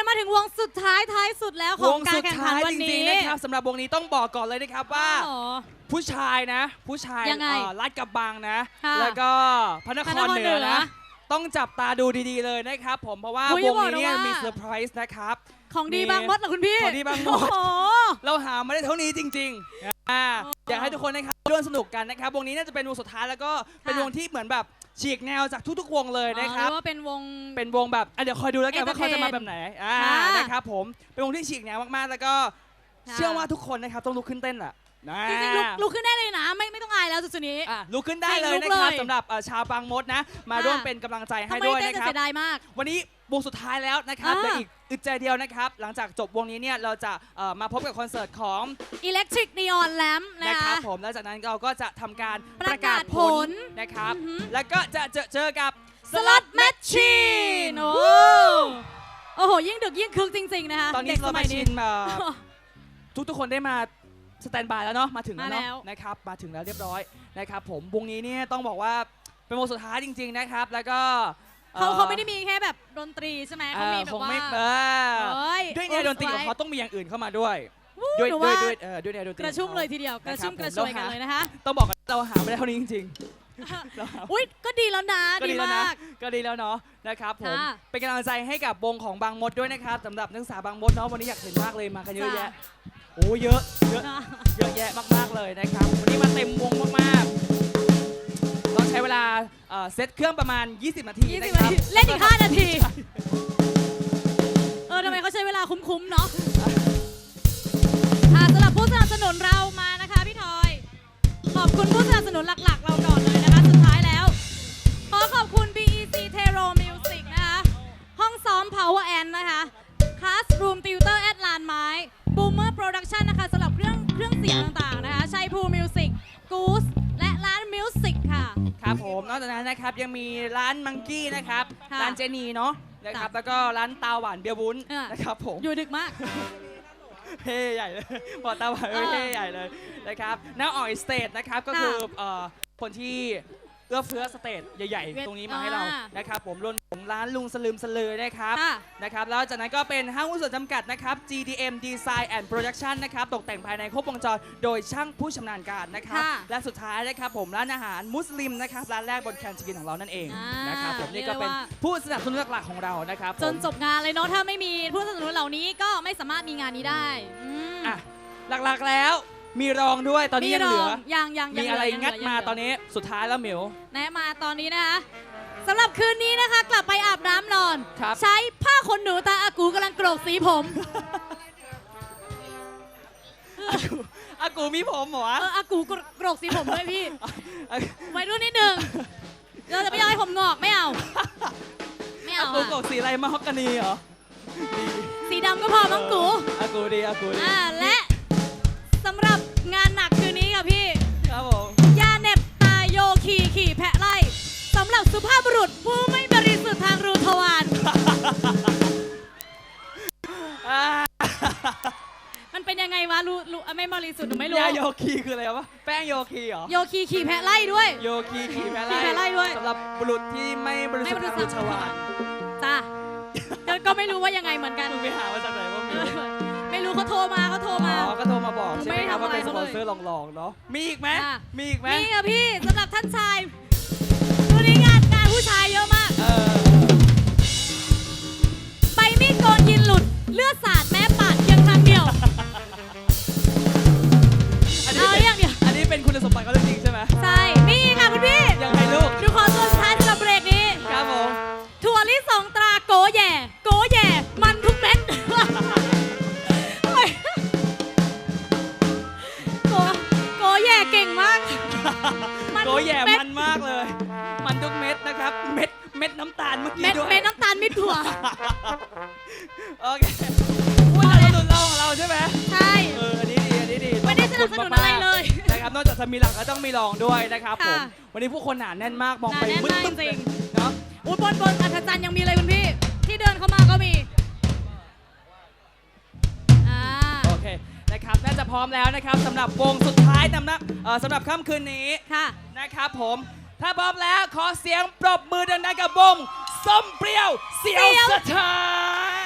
เลยมาถึงวงสุดท้ายท้ายสุดแล้วขวองงการสุดแข่งขัท้านยวันจรินี้ งๆนะครับสำหรับวงนี้ต้องบอกก่อนเลยนะครับว่าอ๋อผู้ชายนะ ผู้ชายยังไงเอ่อลาดกระบังนะ ค่ะแล้วก็พระนคพระรนครเหนือเหนือนะ ต้องจับตาดูดีๆเลยนะครับผมเพราะว่าอุ๊ยวงนี้เนี่ยจะบอกนะว่ามีมีเซอร์ไพรส์นะครับ ของดีมีบางมดเหรอคุณพี่ของดีบางมด โอ้โห เราหามาได้เท่านี้จริงๆอ่าอยากให้ทุกคนนะครับร่วมสนุกกันนะครับ วงนี้น่าจะเป็นวงสุดท้ายแล้วก็เป็นค่ะวงที่เหมือนแบบ ฉีกแนวจากทุกๆวงเลยนะคอ๋อรับ เรียกว่าเป็นวง เป็นวงแบบอะเดี๋ยวคอยดูแล้วกันว่าเขาจะมาแบบไหนอ่าค่ะนะครับผมเป็นวงที่ฉีกแนวมากๆ แล้วก็ค่ะ เชื่อว่าทุกคนนะครับต้องลุกขึ้นเต้นแหละนะจริงๆลุกลุกขึ้นได้เลยนะ ไม่ไม่ต้องอายแล้วจุดๆนี้ อะลุกขึ้นได้เลยลุกนะครับเลยสำหรับเอ่อชาวบางมดนะ มาค่ะ ร่วมเป็นกำลังใจให้ทำไมด้วยเต้นนะจะครับ เสียดายมาก วันนี้ วงสุดท้ายแล้วนะครับอ่าเหลืออีกอึดใจเดียวนะครับ หลังจากจบวงนี้เนี่ยเราจะเอ่อมาพบกับคอนเสิร์ตของ Electric Neon Lamp นะนะคคะรับผมแล้วจากนั้นเราก็จะทำการประกาศผลนะครับ อือหือ แล้วก็จะเจอเจอกับสล็อตแมชชีนโอ้โอ้โห ยิ่งดึกยิ่งคึกจริง ๆ นะคะตอนนี้เด็กสสมามัยชินี้นมาทุกทุกๆคนได้มาสแตนบายแล้วเนาะมาถึงแล้วมาแล้เนาะวนะครับมาถึงแล้วเรียบร้อยนะครับผมวงนี้เนี่ยต้องบอกว่าเป็นวงสุดท้ายจริง ๆนะครับ แล้วก็อ่อ เขาเขาไม่ได้มีแค่แบบดนตรีใช่ไหมเขามีเอ่อแบคบงว่าไม่เออเอ้ยด้วยแนวดนตรีของเขาต้องมีอย่างอื่นเข้ามาด้วยวู้ด้วยหนูด้วยว่าด้วยเออด้วยแนวดนตรีกระชุ่มของเลเขายทีเดียวกระชุ่มนะครับกระชวยผมกันเลยนะคะต้องบอกกันเราหาไม่ได้เท่านี้จริงๆเราหาอุ้ยก็ดีแล้วนะก็ดีดีแล้วนะมากก็ดีแล้วเนาะนะครับผมค่ะเป็นกำลังใจให้กับวงของบางมดด้วยนะครับสำหรับนักศึกษาบางมดเนาะวันนี้อยากเห็นมากเลยมากันเยอะจ้ะแยะโอ้เยอะเยอะเยอะแยะมากๆเลยนะครับวันนี้มาเต็มวงมากๆต้อง ใช้เวลาเอ่อเซตเครื่องประมาณ 20 นาทียี่นะสิบคนารับทีเล่นอีก 5 นาที เออทำไมเขาใช้เวลาคุ้มๆ เนาะอ่าสำหรับผู้สนับสนุนเรามานะคะพี่ทอย ขอบคุณผู้สนับสนุนหลักๆ เราก่อนเลยนะคะ สุดท้ายแล้ว ขอขอบคุณ BEC Tero Music นะคะ ห้องซ้อม Power N นะคะ Classroom Tutor at ลานไม้ Boomer Production นะคะสำหรับเครื่องเครื่องเสียงต่างๆ นะคะ ชัยภูมิวสิก Goose ผมนอกจากนั้นนะครับยังมีร้านมังกี้นะครับค่ะร้านเจนีเนาะนะครับจ้ะแล้วก็ร้านตาหวานเบียร์วุ้นเออนะครับผมอยู่ดึกมาก เท่ใหญ่เลยบอกตาหวานเออเท่ใหญ่เลยนะครับหน้าออยสเตทนะครับก็คือเอ่อคนที่ เอื้อเฟื้อสเตจใหญ่เวทๆตรงนี้มาให้เราอ่านนะครับผมรวมถึงร้านลุงสลืมสลือนะครับค่ะ นะครับแล้วจากนั้นก็เป็นห้างหุ้นส่วนจำกัดนะครับ GDM Design and Production นะครับตกแต่งภายในครบวงจรโดยช่างผู้ชำนาญการนะครับค่ะและสุดท้ายนะครับผมร้านอาหารมุสลิมนะครับร้านแรกบนแคนสกินของเรานั่นเองอ่าน นะครับผมนี่ก็เรียกได้เป็นว่าผู้สนับสนุนหลักๆของเรานะครับผมจนจบงานเลยเนาะถ้าไม่มีผู้สนับสนุนเหล่านี้ก็ไม่สามารถมีงานนี้ได้อืม อะหลักๆแล้ว มีรองด้วยตอนนี้ยังเหลือรยังยังยังมีอะไรยังัดเหลืมายังเหลืตอนนี้สุดท้ายแล้วหมิวแนะมาตอนนี้นะคะสำหรับคืนนี้นะคะ กลับไปอาบน้ำนอนครับใช้ผ้าขนหนูตาอากูกำลังโกรกสีผมอากูอากูมีผมเหรอวะเอออากูโกรกสีผมด้วยพี่อาไว้รุ่นนิดนึงเราจะไม่ยอมให้ผมงอกไม่เอา ไม่อาเอากูอะกบสีอะไรมาฮอกกานีเหรอดีสีดำก็พอมั้งกูอากูดีอากูดีอ่าและสำหรับงานหนักคืนนี้ค่ะพี่ ครับผม ยาเหน็บตาโยคีขี่แพะไล่สำหรับสุภาพบุรุษผู้ไม่บริสุทธิ์ทางรูทวารอ่ามันเป็นยังไงวะรู้รู้อะไม่บริสุทธิ์หนูไม่รู้ ยาโยคีคืออะไรวะ แป้งโยคีเหรอ โยคีขี่แพะไล่ด้วย โยคีขี่แพ้ขี่แพ้ไล่ด้วยสำหรับบุรุษที่ไม่บริสุทธิ์ทางรุชวานจ้าก็ก็ไม่รู้ว่ายังไงเหมือนกัน มึงไปหามาจากไหน โทรมาเขาโทรอ๋มาอก็โทรมาบอกใช่ไหมครับไม่ว่าได้เป็นทำสอะไรปอนเซอเขาร์เลยหลอกๆเนาะมีอีกไหมค่ะ มีอีกไหมนี่ค่ะพี่สำหรับท่านชายวันนี้งานงานผู้ชายเยอะมาก เออใบมีดโกนยินหลุด เลือดสาดแม่ปาดเพียงครั้งเดียว อันนี้เอาเป็นอย่างเดียว อันนี้เป็นคุณสมบัติเขาจริงๆใช่ไหมใช่ น้ำตาลเมื่อกี้เม็ดด้วยเม็ดน้ำตาลมิดถั่ว โอเคพูดสนับสนุนเราของเราใช่ไหมใช่ เอออันนี้ดีอันนี้ดีไม่ได้สนับสนุนอะไรเลยนะครับนอกจากจะมีหลักก็ต้องมีรองด้วยนะครับผมค่ะ วันนี้ผู้คนหนาแน่นมากมองไปหนาแน่นมืดมากตึ๊บจริงเนาะอุ้ยบนบนอัศจรรย์ยังมีเลยคุณพี่ ที่เดินเข้ามาก็มีอ่าโอเคนะครับน่าจะพร้อมแล้วนะครับสำหรับวงสุดท้ายนำนะเอ่อสำหรับค่ำคืนนี้ ค่ะ นะครับผม ถ้าพร้อมแล้วขอเสียงปรบมือดังๆกับวงส้มเปรี้ยวเสียวเสียวสถาน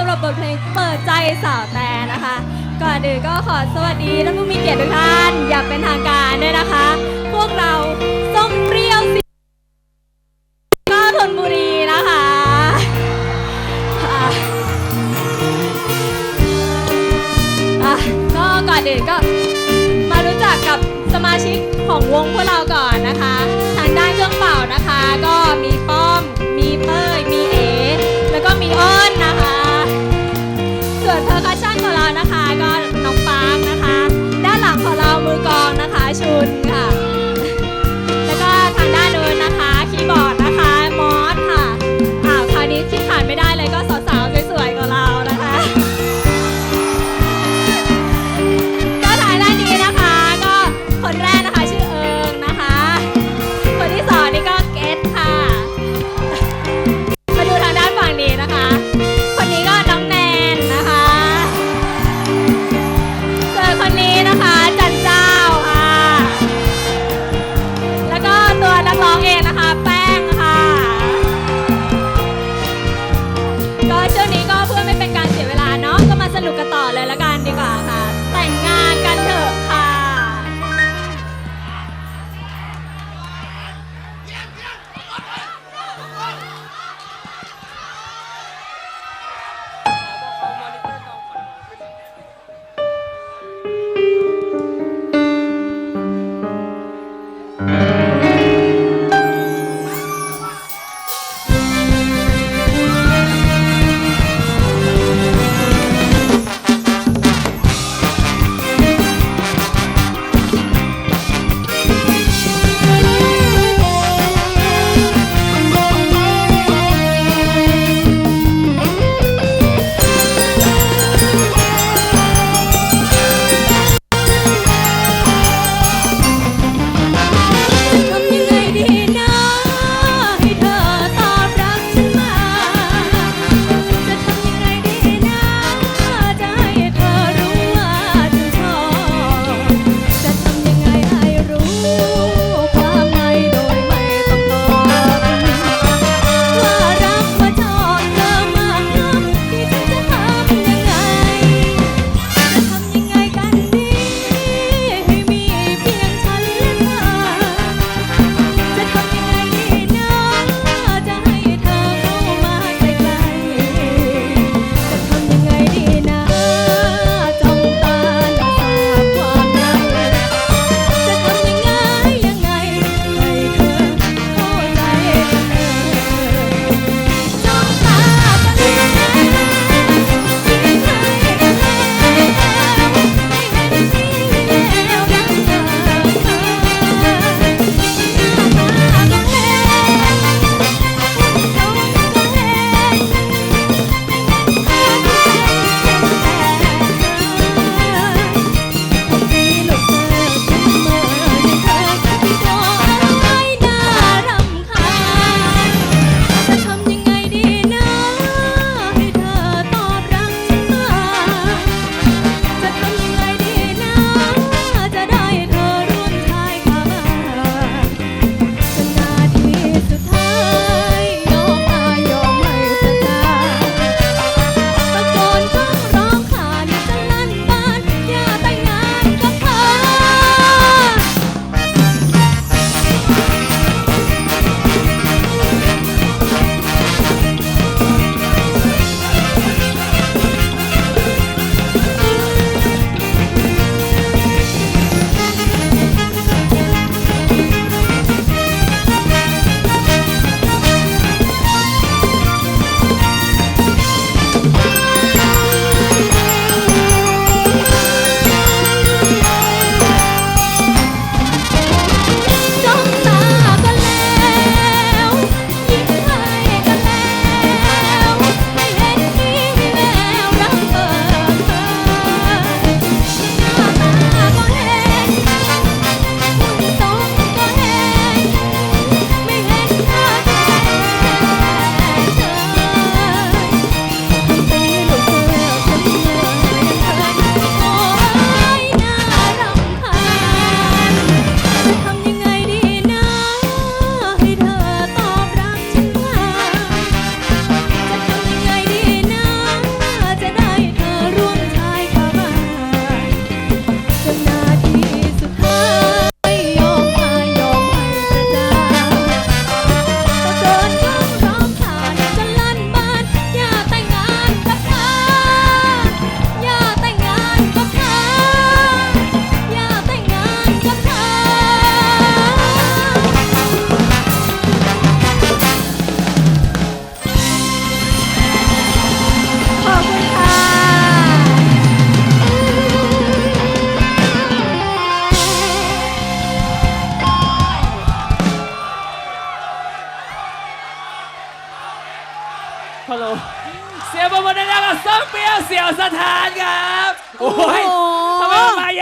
สำหรับบทเพลงเปิดใจสาวแต่นะคะ ก่อนอื่นก็ขอสวัสดีท่านผู้มีเกียรติทุกท่านอย่าเป็นทางการด้วยนะคะ พวกเราส้มเปรี้ยวสิก็ธนบุรีนะคะก็ก่อนอื่นก็มารู้จักกับสมาชิกของวงพวกเราก่อนนะคะ ทางด้านเครื่องเป่านะคะ ก็มีป้อ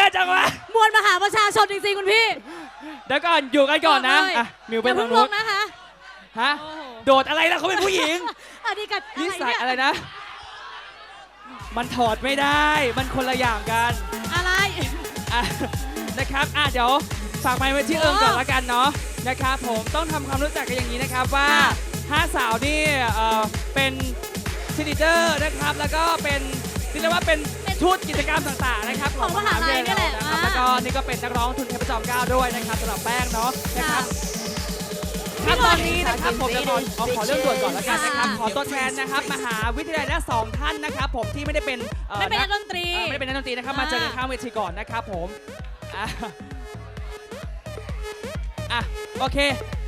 อะจังวะมวลมหาประชาชนจริงๆคุณพี่ เดี๋ยวก่อนอยู่กันก่อนนะบเลยอะมิวไปอย่าทาเพิ่งงลนู้นงนะคะ ฮะโอ้โห โดดอะไรล่ะเขาเป็นผู้หญิงอันนี้กับนิสัยอะอะไรไรเนี่ยนะ มันถอดไม่ได้ มันคนละอย่างกันอะไร อะนะครับอะเดี๋ยวฝากไมค์ไว้ที่เอิงก่อนละกันเนาะนะครับผมต้องทำความรู้จักกันอย่างนี้นะครับว่าค่ะ ห้าสาวนี่เอ่อเป็นชินิเดอร์นะครับ แล้วก็เป็นเรียกว่าเป็น ชุดกิจกรรมต่างๆนะครับของมหาลัยนี่แหละนะครับอ่าแล้วก็นี่ก็เป็นนักร้องทุนเทพจอมเกล้าด้วยนะครับสำหรับแป้งเนาะนะครับครับตอนนี้นะครับผมจะขอขอขอเรื่องด่วนก่อนแล้วกันนะครับขอตัวแทนนะครับมหาวิทยาลัยละสองท่านนะครับผมที่ไม่ได้เป็นอ่อไม่เป็นนักดนตรี เอ่อไม่ได้เป็นนักดนตรีนะครับมาเจอกันข้างเวทีก่อนนะครับผมอะอะโอเค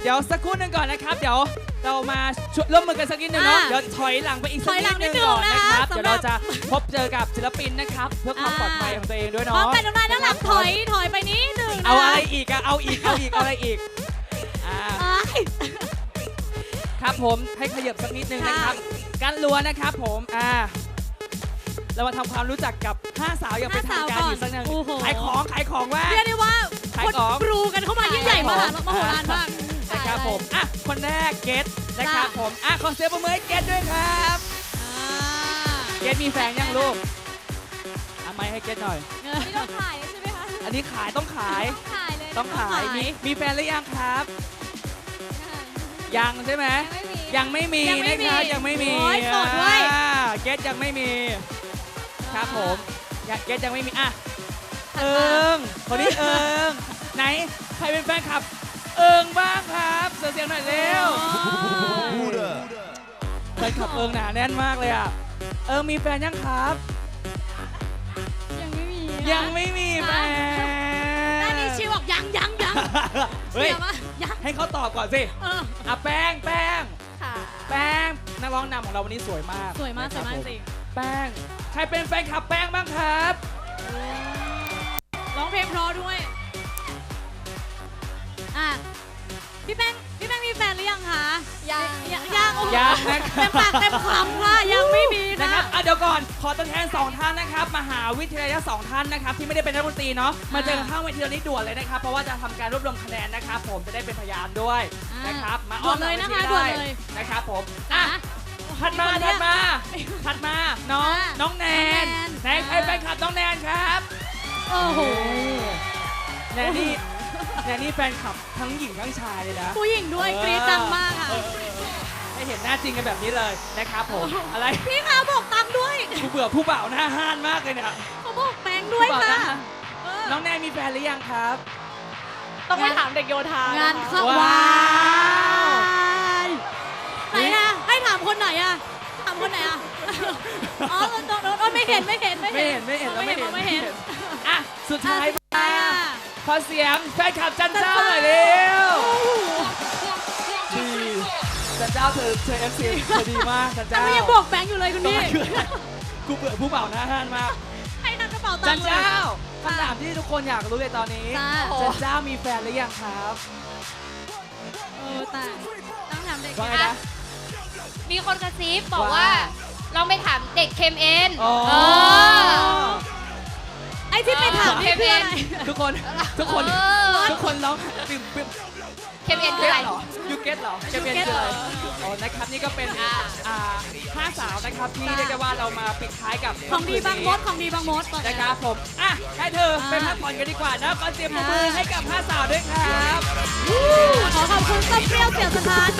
เดี๋ยวสักครู่หนึ่งก่อนนะครับ เดี๋ยว เรามาช่วยร่วมมือกันสักนิดหนึงเนาะ อะเดี๋ยวถอยหลังไปอีกสักถอยหลันิงดหนึงนิดนึงก่อนนะครับนะคะเดี๋ยวเราสำหรับ จะพบเจอกับศิลปินนะครับ เพื่อความอ่าปลอดภัยของตัวเองด้วยพร้อเนาะมกันตรงนั้นด้านหลังถอยถอยไปนิดหนึ่งนเอาอะไรอีกอะเอาอีก เอาอีก เอาอะไรอีกอ่า อ้าย ครับผมให้ขยับสักนิดนึงนะครับ กันลัวนะครับผมอ่าเรามาทำความรู้จักกับ 5 สาวอย่างเป็นทางการอีกสักหนึ่งโอ้โห ขายของขายของว่า เรียกได้ว่าขายคนของ กรูกันเข้ามายิ่งใหญ่มหามโหฬารมาก นะครับผม อะ คนแรกเกตนะครับจ้ะผม อะ ขอเสียงประมือให้เกตด้วยครับอ่าเกตมีแฟนยังลูกเอาไม้ให้เกตหน่อย ไม่ต้องขายใช่ไหมคะ อันนี้ขายต้องขายขายเลย ต้องขาย มีมีแฟนหรือยังครับค่ะยังใช่ไหมยังไม่มียังไม่มียังไม่มีนะครับยังไม่มีโอ้ยโสดด้วยอ่าเกตยังไม่มี ครับผมอยากเกตยังไม่มี อะ เอิงคนนี้เอิงไหน ใครเป็นแฟนคลับเอิง บ้างครับเสียงเสียงหน่อยเร็วแฟนคลับเอิงหนาแน่นมากเลยอะ เอิงมีแฟนยังครับ ยังไม่มียังไม่มีแฟนด้านนี้ชิวบอกยังยังยังเฮ้ยเดี๋ยวมายังให้เขาตอบก่อนสิเอออะแป้งแป้งค่ะ แป้งนักร้องนำของเราวันนี้สวยมากสวยมากนะสควยรับมากผมจริงแป้ง ใครเป็นแฟนคลับแป้งบ้างครับ ร้องเพลงเพราะด้วย อะ พี่แป้งพี่แป้งมีแฟนหรือยังคะยังยังยังโอ้โหยังนะเต็มปากเต็มคำค่ะยังไม่มีนะค่ะครับอะเดี๋ยวก่อน ขอตัวแทนสองท่านนะครับ มหาวิทยาลัยทั้งสองท่านนะครับ ที่ไม่ได้เป็นนักดนตรีเนาะ มาเจอกันข้างเวทีตอนนี้ด่วนเลยนะครับ เพราะว่าจะทำการรวบรวมคะแนนนะครับ ผมจะได้เป็นพยานด้วยอ่านนะครับ มาด่วนเลยนะคะอ้อมหด่วนงเลยนะครับผม อะอะถัดมามีคนเรีถัยดกมาถัดมา น้องอะน้องแนนน้องแนนไหนใครอะแฟนคลับน้องแนนครับ โอ้โห แนนนี่ แนนนี่แฟนคลับทั้งหญิงทั้งชายเลยนะ ผู้หญิงด้วยกรี๊ดดังมากค่ะ เออให้เห็นหน้าจริงกันแบบนี้เลยนะครับผม อะไรพี่คะบอกตังค์ด้วย กูเบื่อผู้บ่าวหน้าห้านมากเลยเนี่ยเขาบอกแป้งด้วยผู้บ่าวหค่ะน้าห้านเออน้องแนนมีแฟนหรือยังครับ ต้องไปถามเด็กโยธางานเข้าว้าวว้ายไหนอะให้ถามคนไหนอะถามคนไหนอะอ๋อตรงโน้นไม่เห็นไม่เห็นไม่ไม่เห็เห็นนไม่เห็นเราไม่ไม่เห็นเห็น ไม่เห็น อะ สุดท้ายอะมาอะ ขอเสียงแฟนคลับจันเจ้าหน่อยเร็วโอ้โหดีจันเจ้าเธอเธอเอฟซีเธอดีมากจันแต่เจ้าก็ยังบอกแบงค์อยู่เลยคุณทำพี่ไมคือกูเบื่อผู้บ่าวหน้าห้านมากให้ทางกระเป๋าตัจังนค์เลยเจ้าคำถามที่ทุกคนอยากรู้เลยตอนนี้จ้าจันเจ้ามีแฟนหรือยังครับเออแต่ต้องถามเด็กว่าไงนะมีคนกระซิบบอกว่าว่าลองไปถามเด็กเคมเอ็นอ๋อเออไอ้ ที่ไปถามนี่คืออะไร ทุกคน ทุกคนเออทุกคนร้องปิ่มปิ่มเคมเอ็นคืออะไรเหรอยูเก็ตเหรอเก็ตเป็น You get คืออะไรเหรออ๋อนะครับนี่ก็เป็นอ่าอ่าห้าสาวนะครับที่จ้าเรียกได้ว่าเรามาปิดท้ายกับของดีบางมดค่ำคืนนี้ของดีบางมดบอกเลยนะครับผมอะให้เธอไปพักผ่อนกันดีกว่านะขอเสียงปรบมือให้กับห้าสาวด้วยครับขอขอบคุณต้มเปรี้ยวเสียสถาน